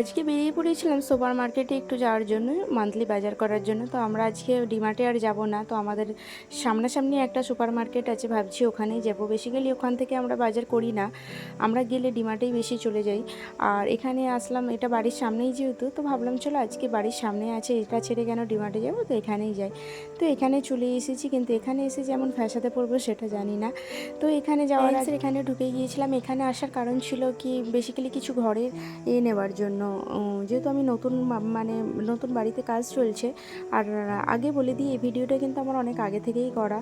আজকে বেরিয়ে পড়েছিলাম সুপার মার্কেটে একটু যাওয়ার জন্য মান্থলি বাজার করার জন্য। তো আমরা আজকে ডিমার্টে আর যাব না তো আমাদের সামনাসামনি একটা সুপার মার্কেট আছে ভাবছি ওখানেই যাব। বেসিক্যালি ওখান থেকে আমরা বাজার করি না আমরা গেলে ডিমার্টেই বেশি চলে যাই। আর এখানে আসলাম এটা বাড়ির সামনেই যেহেতু তো ভাবলাম চলো আজকে বাড়ির সামনে আছে এটা ছেড়ে কেন ডিমার্টে যাব? তো এখানেই যাই। তো এখানে চলে এসেছি কিন্তু এখানে এসে যেমন ফ্যাসাতে পড়ব সেটা জানি না। তো এখানে যাওয়ার এখানে ঢুকে গিয়েছিলাম এখানে আসার কারণ ছিল কি বেসিক্যালি কিছু ঘরের এ নেওয়ার জন্য। উম, যেহেতু আমি নতুন মানে নতুন বাড়িতে কাজ চলছে আর আগে বলে দিই এই ভিডিওটা কিন্তু আমার অনেক আগে থেকেই করা।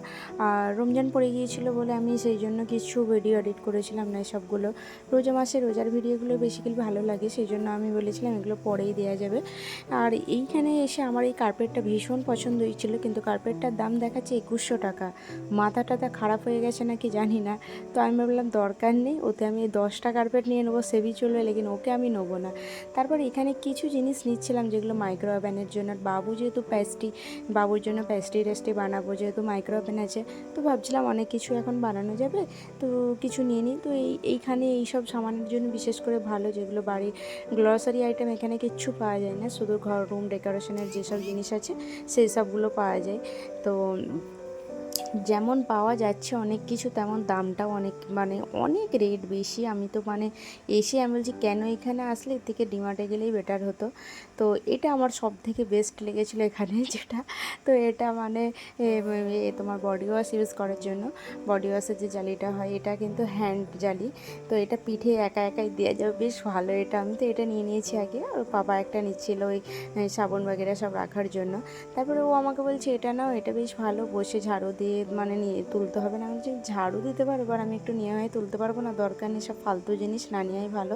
আর রমজান পড়ে গিয়েছিল বলে আমি সেই জন্য কিছু ভিডিও এডিট করেছিলাম না সবগুলো রোজা মাসে রোজার ভিডিওগুলো বেসিক্যালি ভালো লাগে সেই জন্য আমি বলেছিলাম এগুলো পরেই দেওয়া যাবে। আর এইখানে এসে আমার এই কার্পেটটা ভীষণ পছন্দ হয়েছিল কিন্তু কার্পেটটার দাম দেখাচ্ছে একুশশো টাকা। মাথা টাথা খারাপ হয়ে গেছে নাকি জানি না। তো আমি ভাবলাম দরকার নেই ওতে আমি দশটা কার্পেট নিয়ে নেব সেবি চলবে লেকিন ওকে আমি নেব না। তারপর এখানে কিছু জিনিস নিচ্ছিলাম যেগুলো মাইক্রো ওভেনের জন্য। বাবু যেহেতু প্যাস্টি বাবুর জন্য প্যাস্টি রেস্টি বানাবো যেহেতু মাইক্রো ওভেন আছে, তো ভাবছিলাম অনেক কিছু এখন বানানো যাবে, তো কিছু নিয়ে নিই। তো এই, এইখানে এই সব সামানের জন্য বিশেষ করে ভালো যেগুলো বাড়ির গ্লসারি আইটেম এখানে কিচ্ছু পাওয়া যায় না, শুধু ঘর রুম ডেকোরেশনের যেসব জিনিস আছে, সেই সবগুলো পাওয়া যায়। তো যেমন পাওয়া যাচ্ছে অনেক কিছু, তেমন দামটাও অনেক মানে অনেক রেট বেশি। আমি তো মানে এসে আমি বলছি, কেন এখানে আসলে? এর থেকে ডিমার্টে গেলেই বেটার হতো। তো এটা আমার সব থেকে বেস্ট লেগেছিলো এখানে যেটা। তো এটা মানে তোমার বডি ওয়াশ ইউজ করার জন্য। বডি ওয়াশের যে জালিটা হয়, এটা কিন্তু হ্যান্ড জালি। তো এটা পিঠে একা একাই দেওয়া যাবে, বেশ ভালো এটা। আমি তো এটা নিয়ে নিয়েছি আগে। আর বাবা একটা নিচ্ছিল ওই সাবন বাগেরা সব রাখার জন্য। তারপরে ও আমাকে বলছে, এটা নাও, এটা বেশ ভালো। বসে ঝাড়ু দিয়ে মানে নিয়ে তুলতে হবে না। আমি বলছি, ঝাড়ু দিতে পারব আর আমি একটু নিয়ে হয়ে তুলতে পারব না। দরকার নেই, সব ফালতু জিনিস না নেওয়াই ভালো।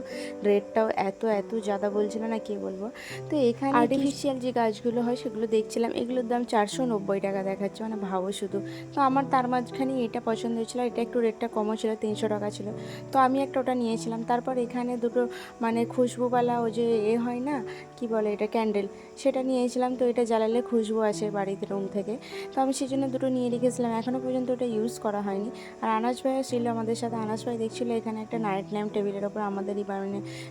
রেটটাও এত এত জাদা বলছিল না, কি বলব? তো এখানে আর্টিফিশিয়াল যে গাছগুলো হয়, সেগুলো দেখছিলাম, এগুলোর দাম চারশো নব্বই টাকা দেখাচ্ছে মানে ভাবো শুধু। তো আমার তার মাঝখানে এটা পছন্দ হয়েছিল এটা একটু রেটটা কমও ছিল, তিনশো টাকা ছিল। তো আমি একটা ওটা নিয়েছিলাম, তারপর এখানে দুটো মানে খুশবুওয়ালা ও যে এ হয় না, কি বলে এটা ক্যান্ডেল সেটা নিয়েছিলাম। তো এটা জ্বালালে খুশবু আসে বাড়িতে রুম থেকে। তো আমি সেই জন্য দুটো নিয়ে রেখেছিলাম এখনও পর্যন্ত ওটা ইউজ করা হয়নি। আর আনাজ ভাইও ছিল আমাদের সাথে। আনাজ ভাই দেখছিল এখানে একটা নাইট ল্যাম্প টেবিলের ওপর আমাদেরই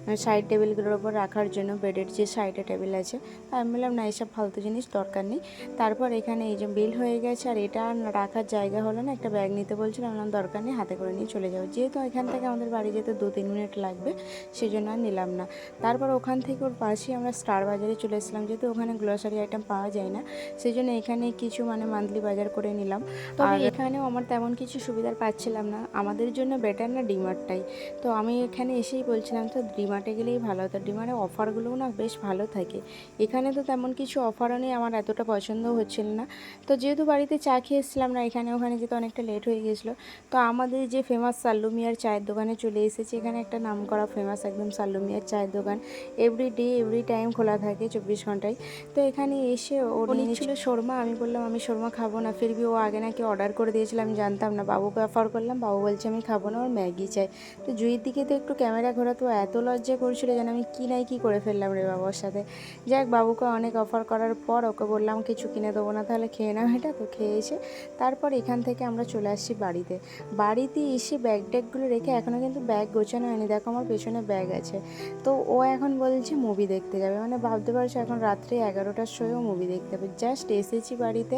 মানে সাইড টেবিলগুলোর ওপর রাখার জন্য বেডের যে সাইডে টেবিল আছে। আমি বললাম, না এইসব ফালতু জিনিস দরকার নেই। তারপর এখানে এই যে বিল হয়ে গেছে, আর এটা রাখার জায়গা হলো না, একটা ব্যাগ নিতে বলছিলাম বললাম, দরকার নেই, হাতে করে নিয়ে চলে যাব যেহেতু এখান থেকে আমাদের বাড়ি যেতে দু তিন মিনিট লাগবে সেই জন্য আর নিলাম না। তারপর ওখান থেকে ওর পাশেই আমরা স্টার বাজারে চলে এসেছিলাম। যেহেতু ওখানে গ্লোসারি আইটেম পাওয়া যায় না সেই জন্য এখানে কিছু মানে মান্থলি বাজার করে নিলাম। আর এখানেও আমার তেমন কিছু সুবিধার পাচ্ছিলাম না। আমাদের জন্য বেটার না ডিমার্টটাই। তো আমি এখানে এসেই বলছিলাম তো ডিমার্টে গেলেই ভালো হতো ডিমার্টে অফারগুলোও না বেশ ভালো থাকে। এখানে তো তেমন কিছু অফারও নেই আমার এতটা পছন্দ হচ্ছিল না। তো যেহেতু বাড়িতে চা খেয়ে এসেছিলাম না এখানে ওখানে যেতে অনেকটা লেট হয়ে গেছিল। তো আমাদের যে ফেমাস সাল্লু মিয়ার চায়ের দোকানে চলে এসেছি। এখানে একটা নাম করা ফেমাস একদম সাল্লুমিয়ার চায়ের দোকান। এভরি ডে এভরি টাইম খোলা থাকে চব্বিশ ঘন্টায়। তো এখানে এসে ও নিয়েছিল শর্মা। আমি বললাম আমি শর্মা খাব না ফিরবি। ও আগে নাকি অর্ডার করে দিয়েছিল আমি জানতাম না। বাবুকে অফার করলাম, বাবু বলছে, আমি খাব না, ওর ম্যাগি চাই। তো জুইয়ের দিকে তো একটু ক্যামেরা ঘোরা তো এত লজ্জা করছিল যেন আমি কী নাই কী করে ফেললাম রে বাবার সাথে। যাক, বাবুকে অনেক অফার করার পর ওকে বললাম, কিছু কিনে দেবো না, তাহলে খেয়ে নাও এটা। তো খেয়েছে তারপর এখান থেকে আমরা চলে আসছি বাড়িতে। বাড়িতে এসে ব্যাগ ট্যাগগুলো রেখে এখনও কিন্তু ব্যাগ গোছানো হয়নি। দেখো, আমার পেছনে ব্যাগ আছে। তো ও এখন বলছে মুভি দেখতে যাবে। মানে ভাবতে পারছ, এখন রাত্রে এগারোটার সময়ও মুভি দেখতে হবে জাস্ট এসেছি বাড়িতে।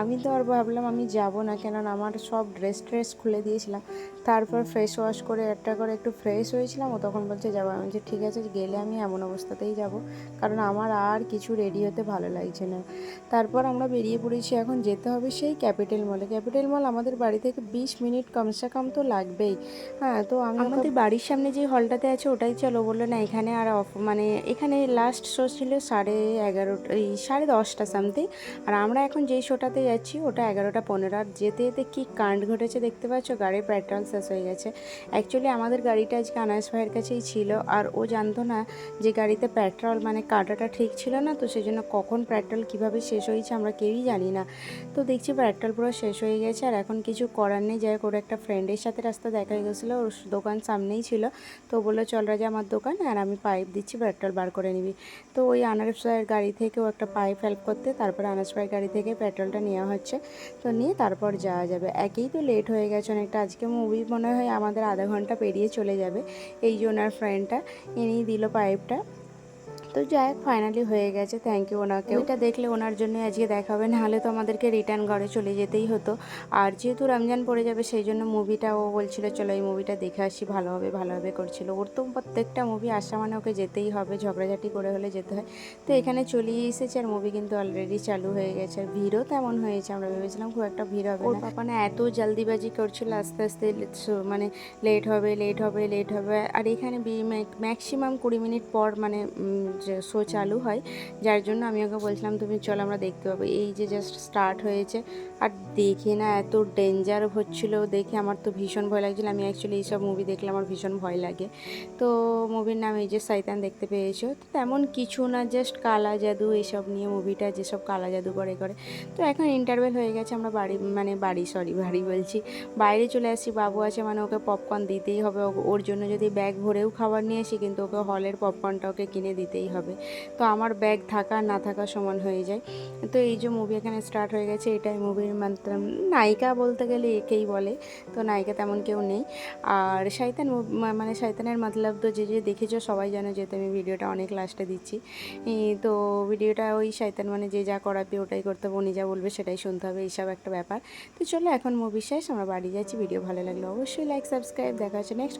আমি তো আর ভাবলাম, আমি যাব না কেননা আমার সব ড্রেস ট্রেস খুলে দিয়েছিলাম। তারপর ফ্রেশ ওয়াশ করে একটা করে একটু ফ্রেশ হয়েছিলাম ও তখন বলছে যাব। আমি বলছি ঠিক আছে গেলে আমি এমন অবস্থাতেই যাব। কারণ আমার আর কিছু রেডি হতে ভালো লাগছে না। তারপর আমরা বেরিয়ে পড়েছি এখন যেতে হবে সেই ক্যাপিটাল মলে ক্যাপিটাল মল আমাদের বাড়ি থেকে বিশ মিনিট কমসে কম তো লাগবেই। হ্যাঁ তো আমি আমাদের বাড়ির সামনে যে হলটাতে আছে ওটাই চলো বলল না এখানে আর অফ মানে এখানে লাস্ট শো ছিল সাড়ে এগারোটা এই সাড়ে দশটা সামথিং আর আমরা এখন যেই শোটাতে যাচ্ছি ওটা এগারোটা পনেরো আর যেতে যেতে কী কাণ্ড ঘটেছে দেখতে পাচ্ছ? গাড়ির পেট্রোল শেষ হয়ে গেছে। অ্যাকচুয়ালি আমাদের গাড়িটা আজকে আনাস ভাইয়ের কাছেই ছিল আর ও জানতো না যে গাড়িতে পেট্রোল মানে কাটাটা ঠিক ছিল না, তো সেই জন্য কখন পেট্রোল কীভাবে শেষ হয়েছে আমরা কেউই জানি না। তো দেখছি পেট্রোল পুরো শেষ হয়ে গেছে আর এখন কিছু করার নেই। যাই হোক, ওর একটা ফ্রেন্ডের সাথে রাস্তা দেখা গেছিল, ওর দোকান সামনেই ছিল। তো বলল, চল রাজা, আমার দোকান আর আমি পাইপ দিচ্ছি পেট্রোল বার করে নিবি। তো ওই আনারস ভাইয়ের গাড়ি থেকে ও একটা পাইপ হেল্প করতে, তারপর আনাস ভাইয়ের গাড়ি থেকে পেট্রোলটা নেওয়া হচ্ছে। তো নিয়ে তারপর যাওয়া যাবে। একেই তো লেট হয়ে গেছে অনেকটা। আজকে মুভি মনে হয় আমাদের আধা ঘণ্টা পেরিয়ে চলে যাবে। এই জন্য আর ফ্রেন্ডটা এনেই দিল পাইপটা তো যাই হোক ফাইনালি হয়ে গেছে থ্যাংক ইউ ওনাকে ওইটা দেখলে ওনার জন্য আজকে দেখা দেখাবে নাহলে তো আমাদেরকে রিটার্ন ঘরে চলে যেতেই হতো। আর যেহেতু রমজান পড়ে যাবে সেই জন্য মুভিটা ও বলছিল চলো এই মুভিটা দেখে আসি ভালো হবে ভালো হবে করছিল। ওর তো প্রত্যেকটা মুভি আসা মানে ওকে যেতেই হবে ঝগড়াঝাটি করে হলে যেতে হয়। তো এখানে চলিয়ে এসেছে আর মুভি কিন্তু অলরেডি চালু হয়ে গেছে। আর ভিড়ও তেমন হয়েছে আমরা ভেবেছিলাম খুব একটা ভিড় হবে ওর পাপা না এত জলদিবাজি করছিল আস্তে আস্তে মানে লেট হবে লেট হবে লেট হবে। আর এখানে ম্যাক্সিমাম কুড়ি মিনিট পর মানে শো চালু হয়, যার জন্য আমি ওকে বলছিলাম, তুমি চলো, আমরা দেখতে পাবো। এই যে জাস্ট স্টার্ট হয়েছে, আর দেখে না এত ডেঞ্জার হচ্ছিল, দেখে আমার তো ভীষণ ভয় লাগছিল। আমি অ্যাকচুয়ালি এইসব মুভি দেখলে আমার ভীষণ ভয় লাগে। তো মুভির নাম এই যে সাইতান দেখতে পেয়েছ। তো তেমন কিছু না জাস্ট কালা জাদু, এইসব নিয়ে মুভিটা যেসব কালা জাদু করে করে। তো এখন ইন্টারভেল হয়ে গেছে, আমরা বাড়ি মানে বাড়ি সরি বাড়ি বলছি। বাইরে চলে আসছি, বাবু আছে মানে ওকে পপকর্ন দিতেই হবে। ওর জন্য যদি ব্যাগ ভরেও খাবার নিয়ে আসি, কিন্তু ওকে হলের পপকর্নটা ওকে কিনে দিতেই হবে। তো আমার ব্যাগ থাকা, না থাকা সমান হয়ে যায়। তো এই যে মুভি এখানে স্টার্ট হয়ে গেছে, এটাই মুভির মাত্র নায়িকা বলতে গেলে একেই বলে। তো নায়িকা তেমন কেউ নেই। আর শয়তান মানে শয়তানের মতলব তো যে যে দেখেছ, সবাই জানো যেহেতু আমি ভিডিওটা অনেক লাস্টে দিচ্ছি। তো ভিডিওটা ওই শয়তান মানে যে যা করাবে ওটাই করতে হবে, উনি যা বলবে সেটাই শুনতে হবে, এইসব একটা ব্যাপার। তো চলো এখন মুভি শেষ, আমরা বাড়ি যাচ্ছি। ভিডিও ভালো লাগলে অবশ্যই লাইক সাবস্ক্রাইব দেখা হচ্ছে নেক্সট